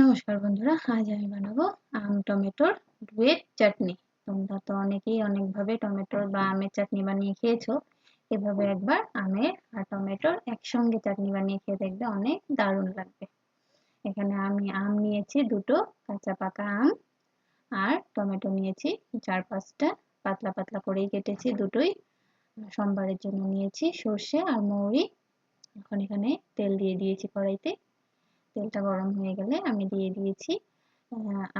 নমস্কার বন্ধুরা, আজ আমি বানাবো আম, টমেটোর ডুয়েট চাটনি। তোমরা তো অনেকেই অনেকভাবে টমেটোর বা আমের চাটনি বানিয়ে খেয়েছো। এভাবে একবার আমের আর টমেটোর একসঙ্গে চাটনি বানিয়ে খেয়ে দেখবে অনেক দারুণ লাগবে। এখানে আমি আম নিয়েছি দুটো কাঁচা পাকা আম আর টমেটো নিয়েছি। চার পাঁচটা পাতলা পাতলা করেই কেটেছি দুটোই। সোমবারের জন্য নিয়েছি সর্ষে আর মৌরি। এখন এখানে তেল দিয়ে দিয়েছি কড়াইতে। তেলটা গরম হয়ে গেলে আমি দিয়ে দিয়েছি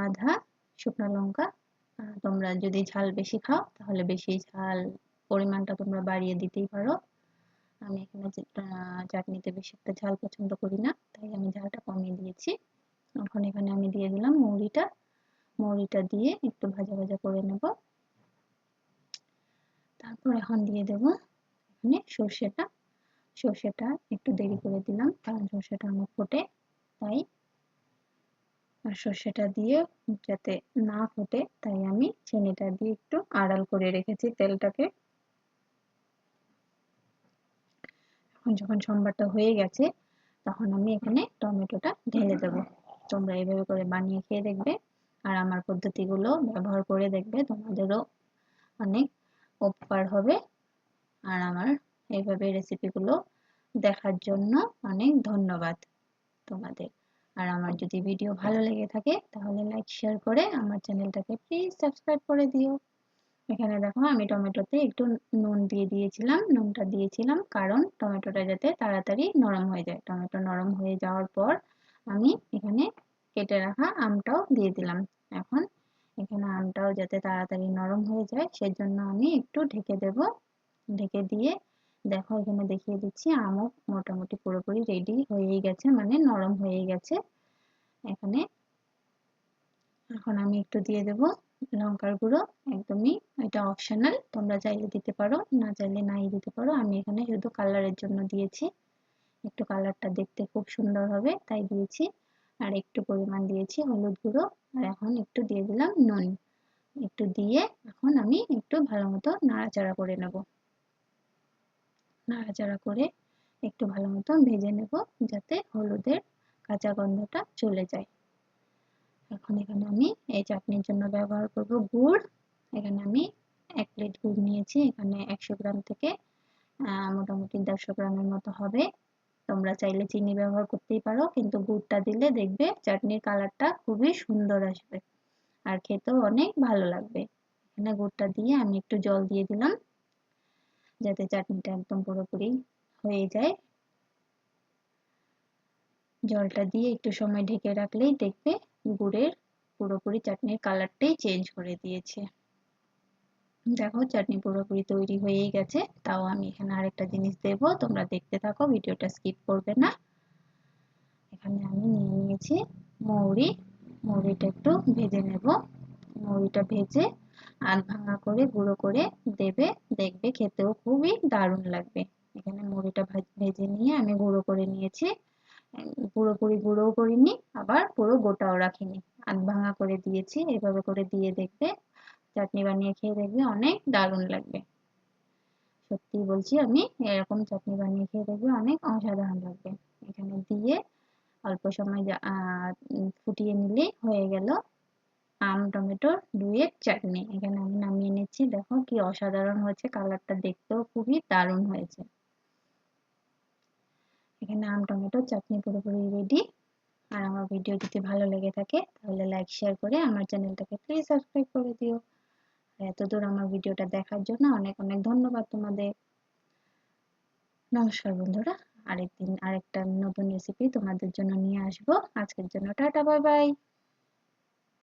আধা শুকনো লঙ্কা। তোমরা যদি ঝাল বেশি খাও, তাহলে বেশি ঝাল পরিমাণটা তোমরা বাড়িয়ে দিতেই পারো। আমি এখানে চাটনিতে বেশি একটা ঝাল পছন্দ করি না, তাই আমি ঝালটা কমিয়ে দিয়েছি। এখন এখানে আমি দিয়ে দিলাম মৌরিটা। মৌরিটা দিয়ে একটু ভাজা ভাজা করে নেব। তারপর এখন দিয়ে দেব এখানে সর্ষেটা। সর্ষেটা একটু দেরি করে দিলাম, কারণ সর্ষেটা আমার ফোটে। তাই? আর সর্ষেটা দিয়ে যাতে না ফোটে, তাই আমি চিনিটা দিয়ে একটু আড়াল করে রেখেছি তেলটাকে। এখন যখন সম্বারটা হয়ে গেছে, তখন আমি এখানে টমেটোটা ঢেলে দেব। তোমরা এইভাবে করে বানিয়ে খেয়ে দেখবে, আর আমার পদ্ধতিগুলো ব্যবহার করে দেখবে, তোমাদেরও অনেক উপকার হবে। আর আমার এইভাবে রেসিপিগুলো দেখার জন্য অনেক ধন্যবাদ। তোমাদের। আর আমার যদি ভিডিও ভালো লেগে থাকে তাহলে লাইক শেয়ার করে আমার চ্যানেলটাকে প্লিজ সাবস্ক্রাইব করে দিও। এখানে দেখো আমি টমেটোতে একটু নুন দিয়ে দিয়েছিলাম নুনটা দিয়েছিলাম কারণ টমেটোটা যাতে তাড়াতাড়ি নরম হয়ে যায়। টমেটো নরম হয়ে যাওয়ার পর আমি এখানে কেটে রাখা আমটাও দিয়ে দিলাম। এখন এখানে আমটাও যাতে তাড়াতাড়ি নরম হয়ে যায় সেজন্য আমি একটু ঢেকে দেব। ঢেকে দিয়ে দেখো, এখানে দেখিয়ে দিচ্ছি, আমও মোটামুটি পুরোপুরি রেডি হয়েই গেছে মানে নরম হয়ে গেছে। এখানে এখন আমি একটু দিয়ে দেব লঙ্কার গুঁড়ো, একদমই এটা অপশনাল তোমরা চাইলে দিতে পারো, না চাইলে নাই দিতে পারো। আমি এখানে শুধু কালারের জন্য দিয়েছি, একটু কালারটা দেখতে খুব সুন্দর হবে, তাই দিয়েছি। আর একটু পরিমাণ দিয়েছি হলুদ গুঁড়ো, আর এখন একটু দিয়ে দিলাম নুন। একটু দিয়ে এখন আমি একটু ভালো মতো নাড়াচাড়া করে নেব। নাড়াচাড়া করে একটু ভালো মতো ভেজে নেব যাতে হলুদের কাঁচা গন্ধটা চলে যায়। এখন এখানে আমি এই চাটনির জন্য ব্যবহার করব গুড়। এখানে আমি এক প্লেট গুড় নিয়েছি। এখানে একশো গ্রাম থেকে মোটামুটি দেড়শো গ্রামের মতো হবে। তোমরা চাইলে চিনি ব্যবহার করতেই পারো, কিন্তু গুড়টা দিলে দেখবে চাটনির কালারটা খুবই সুন্দর আসবে। আর খেতেও অনেক ভালো লাগবে। এখানে গুড়টা দিয়ে আমি একটু জল দিয়ে দিলাম। যাতে চাটনিটা একদম পুরোপুরি হয়ে যায়। জলটা দিয়ে একটু সময় ঢেকে রাখলেই দেখবে গুড়ের পুরোপুরি চাটনির কালারটাই চেঞ্জ করে দিয়েছে। দেখো চাটনি পুরোপুরি তৈরি হয়েই গেছে, তাও আমি এখানে আরেকটা জিনিস দেব, তোমরা দেখতে থাকো, ভিডিওটা স্কিপ করবে না। এখানে আমি নিয়ে নিয়েছি মৌরি, মৌরিটা একটু ভেজে নেব। মৌরিটা ভেজে আধ ভাঙা করে, গুঁড়ো করে দেবে দেখবে, খেতেও খুবই দারুণ লাগবে। এখানে মুড়িটা ভেজে নিয়ে আমি গুঁড়ো করে নিয়েছি। পুরোপুরি গুঁড়োও করিনি, আবার পুরো গোটাও রাখিনি। আধ ভাঙা করে দিয়েছি, এভাবে করে দিয়ে দেখবে, চাটনি বানিয়ে খেয়ে দেখবে অনেক দারুণ লাগবে। সত্যি বলছি আমি, এরকম চাটনি বানিয়ে খেয়ে দেখবে অনেক অসাধারণ লাগবে। এখানে দিয়ে অল্প সময় ফুটিয়ে নিলেই হয়ে গেল। আম টমেটোর ডুয়েট চাটনি। এখানে আমি নামিয়ে নিচ্ছি দেখো কি অসাধারণ হয়েছে। কালারটা দেখতেও খুবই দারুণ হয়েছে। এখানে আম টমেটোর চাটনি পুরোপুরি রেডি আর আমার ভিডিও যদি ভালো লেগে থাকে, তাহলে লাইক শেয়ার করে আমার চ্যানেলটাকে প্লিজ সাবস্ক্রাইব করে দিও। এত দূর আমার ভিডিওটা দেখার জন্য অনেক অনেক ধন্যবাদ তোমাদের। নমস্কার বন্ধুরা। আরেকদিন আরেকটা নতুন রেসিপি তোমাদের জন্য নিয়ে আসব। আজকের জন্য টাটা বাই বাই